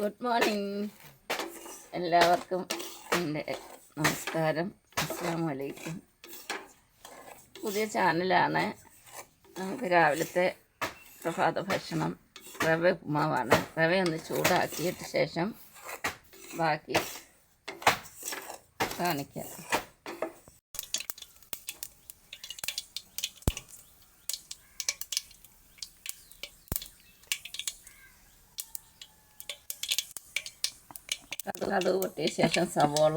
Good morning. എല്ലാവർക്കും എന്റെ നമസ്കാരം. അസ്സാം വലൈക്കും പുതിയ ചാനലാണ്. നമുക്ക് രാവിലത്തെ പ്രഭാത ഭക്ഷണം റവ ഉപ്മാവാണ്. റവ ഒന്ന് ചൂടാക്കിയിട്ട് ശേഷം ബാക്കി കാണിക്കാം. അത് പൊട്ടിയ ശേഷം സവോള.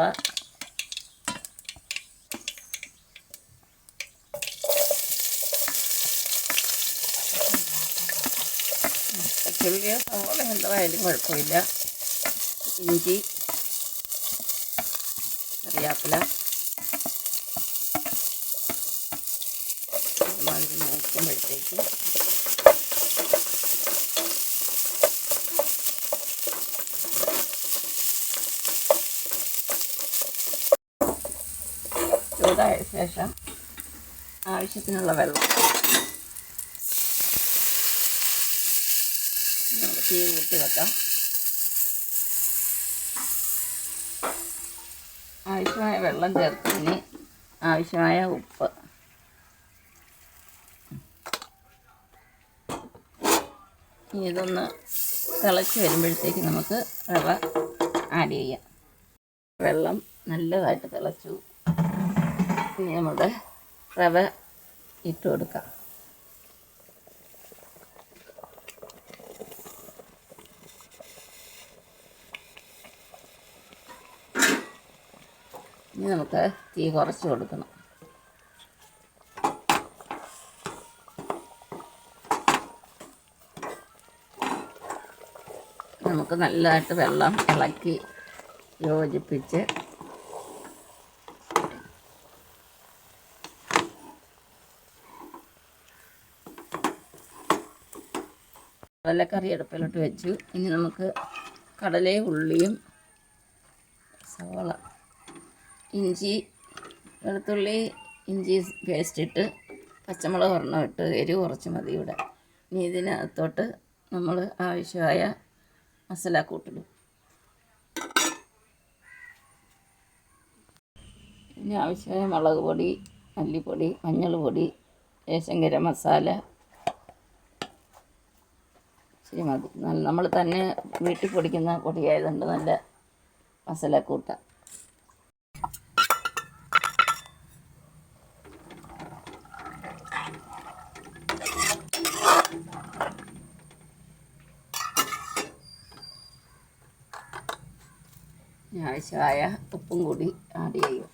പച്ചുള്ളിയോ സവോള എന്തായാലും കുഴപ്പമില്ല. ഇഞ്ചി കറിയാപ്പില നോക്കുമ്പോഴത്തേക്ക് ചൂടായ ശേഷം ആവശ്യത്തിനുള്ള വെള്ളം. തീ കൂട്ടി വെക്കാം. ആവശ്യമായ വെള്ളം ചേർത്തതിന് ആവശ്യമായ ഉപ്പ്. ഇതൊന്ന് തിളച്ച് വരുമ്പോഴത്തേക്ക് നമുക്ക് റവ ആഡ് ചെയ്യാം. വെള്ളം നല്ലതായിട്ട് തിളച്ചു. ഇനി നമ്മുടെ റവ ഇട്ട് കൊടുക്കാം. ഇനി നമുക്ക് തീ കുറച്ച് കൊടുക്കണം. നമുക്ക് നല്ലതായിട്ട് വെള്ളം ഇളക്കി യോജിപ്പിച്ച് കടലക്കറി അടുപ്പിലോട്ട് വെച്ചു. ഇനി നമുക്ക് കടലയും ഉള്ളിയും സവാള ഇഞ്ചി വെളുത്തുള്ളി ഇഞ്ചി പേസ്റ്റ് ഇട്ട് പച്ചമുളക് ഒരെണ്ണം ഇട്ട് എരിവ് കുറച്ച് മതി ഇവിടെ. ഇനി ഇതിനകത്തോട്ട് നമ്മൾ ആവശ്യമായ മസാല കൂട്ടിടും. ഇനി ആവശ്യമായ മുളക് പൊടി മല്ലിപ്പൊടി മഞ്ഞൾ പൊടി ലേശം ഗരം മസാല ശരി മതി നമ്മൾ തന്നെ വീട്ടിൽ പൊടിക്കുന്ന പൊടിയായതുകൊണ്ട് നല്ല മസാല കൂട്ട ആവശ്യമായ ഉപ്പും കൂടി ആഡ് ചെയ്യും.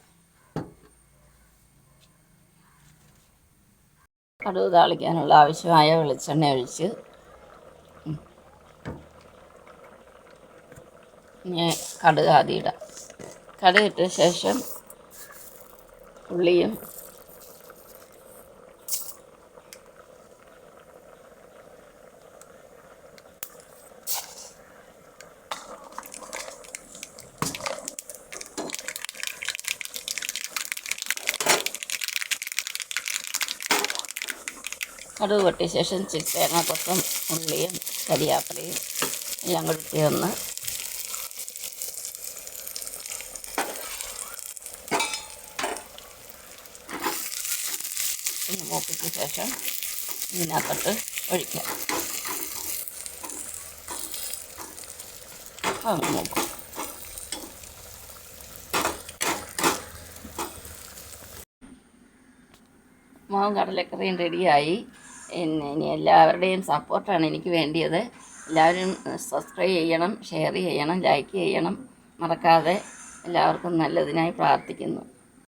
കടുക് താളിക്കാനുള്ള ആവശ്യമായ വെളിച്ചെണ്ണ ഒഴിച്ച് ഇനി കടുക് ആദ്യം ഇടാം. കടുക് ഇട്ട ശേഷം ഉള്ളിയും കടുക് പൊട്ടിയ ശേഷം ഇച്ചിരി തേങ്ങാക്കൊത്തും ഉള്ളിയും കരിയാപ്പിലയും എല്ലാം കൂടി ഒന്ന് മൂപ്പിച്ച ശേഷം ഇതിനകത്തോട്ട് ഒഴിക്കാം. മൂക്കും മാവും കടലക്കറിയും റെഡിയായി. പിന്നെ ഇനി എല്ലാവരുടെയും സപ്പോർട്ടാണ് എനിക്ക് വേണ്ടിയത്. എല്ലാവരും സബ്സ്ക്രൈബ് ചെയ്യണം ഷെയർ ചെയ്യണം ലൈക്ക് ചെയ്യണം. മറക്കാതെ എല്ലാവർക്കും നല്ലതിനായി പ്രാർത്ഥിക്കുന്നു.